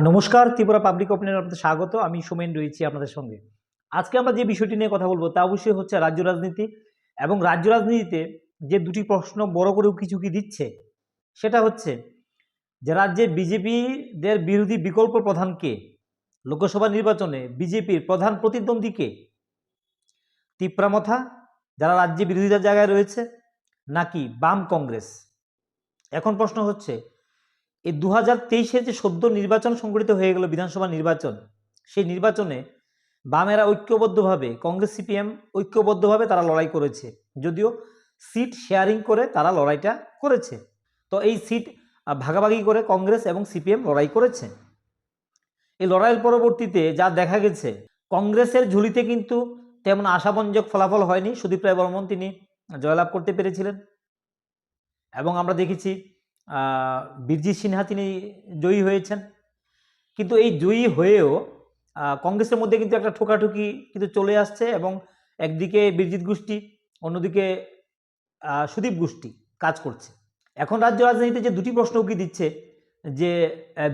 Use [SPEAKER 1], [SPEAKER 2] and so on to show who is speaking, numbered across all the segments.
[SPEAKER 1] নমস্কার, Tripura public opinion আপনাদের স্বাগত। আমি সোমেন রয়েছি আপনাদের সঙ্গে। আজকে আমরা যে বিষয়টি নিয়ে কথা বলব তা অবশ্যই হচ্ছে রাজ্য রাজনীতি এবং রাজ্য রাজনীতিতে যে দুটি প্রশ্ন বড় করে কি দিচ্ছে, সেটা হচ্ছে যে রাজ্যে বিজেপিদের বিরোধী বিকল্প প্রধান কে? লোকসভা নির্বাচনে বিজেপির প্রধান প্রতিদ্বন্দ্বী কে? তিপ্রামথা যারা রাজ্যে বিরোধিতার জায়গায় রয়েছে, নাকি বাম কংগ্রেস? এখন প্রশ্ন হচ্ছে এই দু হাজার তেইশের যে সদ্য নির্বাচন সংগঠিত হয়ে গেল বিধানসভা নির্বাচন, সেই নির্বাচনে বামেরা ঐক্যবদ্ধভাবে, কংগ্রেস, সিপিএম ঐক্যবদ্ধভাবে তারা লড়াই করেছে। যদিও সিট শেয়ারিং করে তারা লড়াইটা করেছে। তো এই সিট ভাগাভাগি করে কংগ্রেস এবং সিপিএম লড়াই করেছে। এই লড়াইয়ের পরবর্তীতে যা দেখা গেছে, কংগ্রেসের ঝুলিতে কিন্তু তেমন আশাবঞ্জক ফলাফল হয়নি। সুদীপ রায় বর্মন তিনি জয়লাভ করতে পেরেছিলেন। এবং আমরা দেখেছি বীরজিৎ সিনহা তিনি জয়ী হয়েছেন। কিন্তু এই জয়ী হয়েও কংগ্রেসের মধ্যে কিন্তু একটা ঠোকাঠুকি কিন্তু চলে আসছে এবং একদিকে বীরজিৎ গোষ্ঠী, অন্যদিকে সুদীপ গোষ্ঠী কাজ করছে। এখন রাজ্য রাজনীতিতে যে দুটি প্রশ্ন উকি দিচ্ছে, যে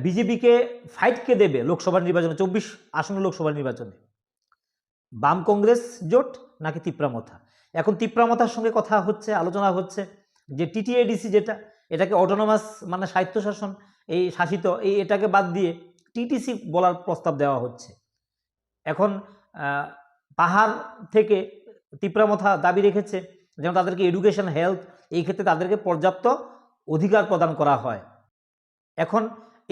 [SPEAKER 1] বিজেপিকে ফাইট কে দেবে লোকসভা নির্বাচনে, চব্বিশ আসন্ন লোকসভা নির্বাচনে? বাম কংগ্রেস জোট নাকি তিপ্রামথা? এখন তিপ্রামথার সঙ্গে কথা হচ্ছে, আলোচনা হচ্ছে যে টিটিএডিসি যেটা এটাকে অটোনোমাস মানে স্বায়ত্তশাসন, এই শাসিত, এই এটাকে বাদ দিয়ে টিটিসি বলার প্রস্তাব দেওয়া হচ্ছে। এখন পাহাড় থেকে তিপ্রামথা দাবি রেখেছে যেন তাদেরকে এডুকেশন হেলথ এই ক্ষেত্রে তাদেরকে পর্যাপ্ত অধিকার প্রদান করা হয়। এখন,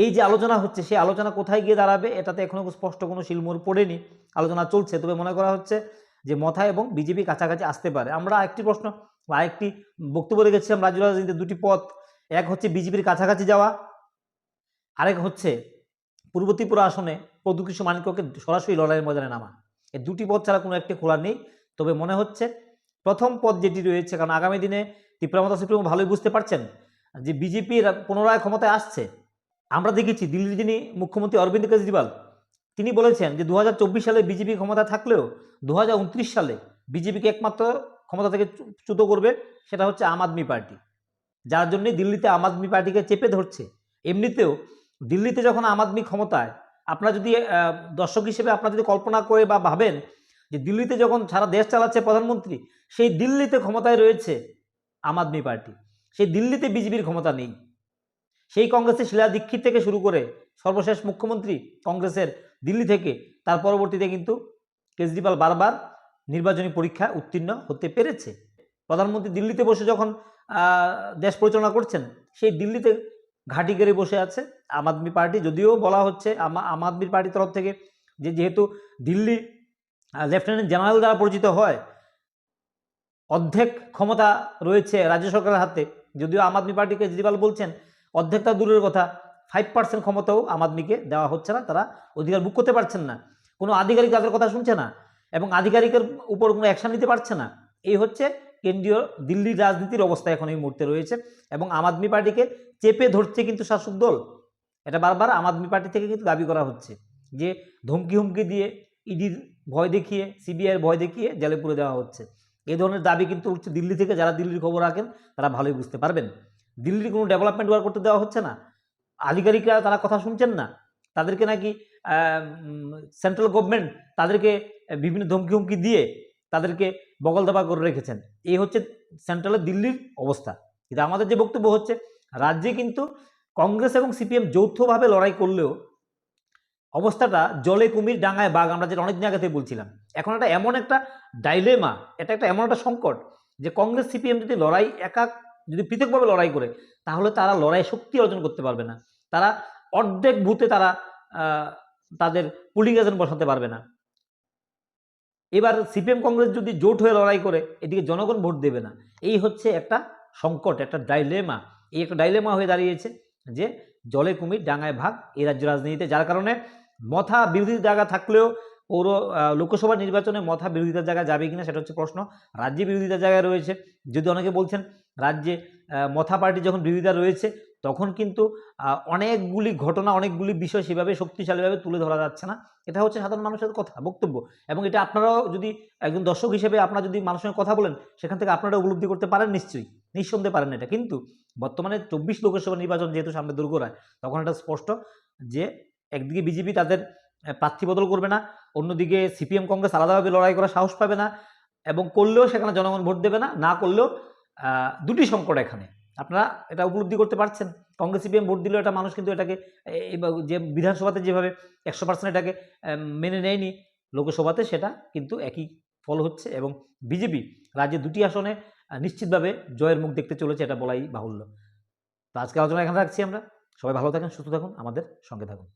[SPEAKER 1] এই যে আলোচনা হচ্ছে, সেই আলোচনা কোথায় গিয়ে দাঁড়াবে এটাতে এখনও স্পষ্ট কোনো শিলমোড় পড়েনি। আলোচনা চলছে, তবে মনে করা হচ্ছে যে মথা এবং বিজেপি কাছাকাছি আসতে পারে। আমরা একটি প্রশ্ন বা একটি বক্তব্য রেখেছিলাম রাজ্য রাজনীতিতে দুটি পথ। এক হচ্ছে বিজেপির কাছাকাছি যাওয়া, আরেক হচ্ছে পূর্ব ত্রিপুরা আসনে প্রদুকিশু মানিক্যকে সরাসরি লড়াইয়ের ময়দানে নামা। এই দুটি পথ ছাড়া কোনো একটি খোলা নেই, তবে মনে হচ্ছে প্রথম পথ যেটি রয়েছে, কারণ আগামী দিনে ত্রিপুরামতা সুপ্রিম ভালোই বুঝতে পারছেন যে বিজেপির পুনরায় ক্ষমতায় আসছে। আমরা দেখেছি দিল্লির যিনি মুখ্যমন্ত্রী অরবিন্দ কেজরিওয়াল, তিনি বলেছেন যে দু হাজার চব্বিশ সালে বিজেপি ক্ষমতা থাকলেও দু হাজার উনত্রিশ সালে বিজেপিকে একমাত্র ক্ষমতা থেকে চ্যুত করবে, সেটা হচ্ছে আম আদমি পার্টি। যার জন্য দিল্লিতে আম আদমি পার্টিকে চেপে ধরছে। এমনিতেও দিল্লিতে যখন আম আদমি ক্ষমতায়, আপনারা যদি দর্শক হিসেবে আপনারা যদি কল্পনা করে বা ভাবেন যে দিল্লিতে যখন সারা দেশ চালাচ্ছে প্রধানমন্ত্রী, সেই দিল্লিতে ক্ষমতায় রয়েছে আম আদমি পার্টি। সেই দিল্লিতে বিজেপির ক্ষমতা নেই। সেই কংগ্রেসের শিলা দীক্ষিত থেকে শুরু করে সর্বশেষ মুখ্যমন্ত্রী কংগ্রেসের দিল্লি থেকে, তার পরবর্তীতে কিন্তু কেজরিওয়াল বারবার নির্বাচনী পরীক্ষায় উত্তীর্ণ হতে পেরেছে। প্রধানমন্ত্রী দিল্লিতে বসে যখন দেশ পরিচালনা করছেন, সেই দিল্লিতে ঘাঁটি গেড়ে বসে আছে আম আদমি পার্টি। যদিও বলা হচ্ছে আমা- আদমি পার্টির তরফ থেকে যে যেহেতু দিল্লি লেফটেন্যান্ট জেনারেল দ্বারা পরিচিত হয়, অর্ধেক ক্ষমতা রয়েছে রাজ্য সরকারের হাতে। যদিও আম আদমি পার্টি কেজরিওয়াল বলছেন অর্ধেকটা দূরের কথা ফাইভ পার্সেন্ট ক্ষমতাও আম আদমিকে দেওয়া হচ্ছে না, তারা অধিকার বুক করতে পারছেন না। কোনো আধিকারিক তাদের কথা শুনছে না? এবং আধিকারিকের উপর কোনো অ্যাকশন নিতে পারছে না। এই হচ্ছে কেন্দ্রীয় দিল্লির রাজনীতির অবস্থা এখন এই মুহূর্তে রয়েছে এবং আম আদমি পার্টিকে চেপে ধরছে কিন্তু শাসক দল। এটা বারবার আম আদমি পার্টি থেকে কিন্তু দাবি করা হচ্ছে যে ধমকি হুমকি দিয়ে ইডির ভয় দেখিয়ে সিবিআইয়ের ভয় দেখিয়ে জেলে পুরে দেওয়া হচ্ছে। এই ধরনের দাবি কিন্তু উঠছে দিল্লি থেকে, যারা দিল্লির খবর রাখেন তারা ভালোই বুঝতে পারবেন। দিল্লির কোনো ডেভেলপমেন্ট ওয়ার্ক করতে দেওয়া হচ্ছে না। আধিকারিকরা তারা কথা শুনছেন না। তাদেরকে নাকি সেন্ট্রাল গভর্নমেন্ট তাদেরকে বিভিন্ন ধমকি হুমকি দিয়ে তাদেরকে বগল দাবা করে রেখেছেন। এই হচ্ছে সেন্ট্রালের দিল্লির অবস্থা। কিন্তু আমাদের যে বক্তব্য হচ্ছে, রাজ্যে কিন্তু কংগ্রেস এবং সিপিএম যৌথভাবে লড়াই করলেও অবস্থাটা জলে কুমির ডাঙায় বাঘ, আমরা যেটা অনেক জায়গাতে বলছিলাম। এখন একটা এমন একটা ডাইলেমা এটা একটা এমন একটা সংকট যে কংগ্রেস, সিপিএম যদি লড়াই একা, যদি পৃথকভাবে লড়াই করে, তাহলে তারা লড়াই শক্তি অর্জন করতে পারবে না। তারা অর্ধেক ভূতে তারা তাদের পুলিং এজেন্ট বসাতে পারবে না। এবার সিপিএম কংগ্রেস যদি জোট হয়ে লড়াই করে, এদিকে জনগণ ভোট দেবে না। এই হচ্ছে একটা সংকট, একটা ডাইলেমা এই একটা ডাইলেমা হয়ে দাঁড়িয়েছে যে জলে কুমির ডাঙায় ভাগ এই রাজ্য রাজনীতিতে। যার কারণে মথা বিরোধী জায়গা থাকলেও পৌর লোকসভা নির্বাচনে মথা বিরোধিতার জায়গা যাবে কিনা সেটা হচ্ছে প্রশ্ন। রাজ্যে বিরোধিতার জায়গায় রয়েছে। যদি অনেকে বলছেন, রাজ্যে মথা পার্টি যখন বিরোধিতা রয়েছে তখন কিন্তু অনেকগুলি ঘটনা, অনেকগুলি বিষয় সেভাবে শক্তিশালীভাবে তুলে ধরা যাচ্ছে না। এটা হচ্ছে সাধারণ মানুষের কথা, বক্তব্য। এবং এটা আপনারাও যদি একজন দর্শক হিসেবে আপনারা যদি মানুষের সঙ্গে কথা বলেন, সেখান থেকে আপনারা উপলব্ধি করতে পারেন নিশ্চয়ই। নিঃসন্দেহে পারেন এটা। কিন্তু বর্তমানে চব্বিশ লোকসভা নির্বাচন যেহেতু সামনে দুর্গরায় তখন এটা স্পষ্ট যে একদিকে বিজেপি তাদের প্রার্থী বদল করবে না, অন্যদিকে সিপিএম কংগ্রেস আলাদাভাবে লড়াই করার সাহস পাবে না এবং করলেও সেখানে জনগণ ভোট দেবে না না করলেও দুটি সংকট এখানে। আপনারা এটা উপলব্ধি করতে পারছেন। কংগ্রেস, সিপিএম ভোট দিলেও এটা মানুষ কিন্তু এটাকে যে, বিধানসভাতে যেভাবে একশো পার্সেন্ট এটাকে মেনে নেয়নি, লোকসভাতে সেটা কিন্তু একই ফল হচ্ছে এবং বিজেপি রাজ্যে দুটি আসনে নিশ্চিতভাবে জয়ের মুখ দেখতে চলেছে এটা বলাই বাহুল্য। তো আজকে আলোচনা এখানে রাখছি আমরা। সবাই ভালো থাকেন, সুস্থ থাকুন, আমাদের সঙ্গে থাকুন।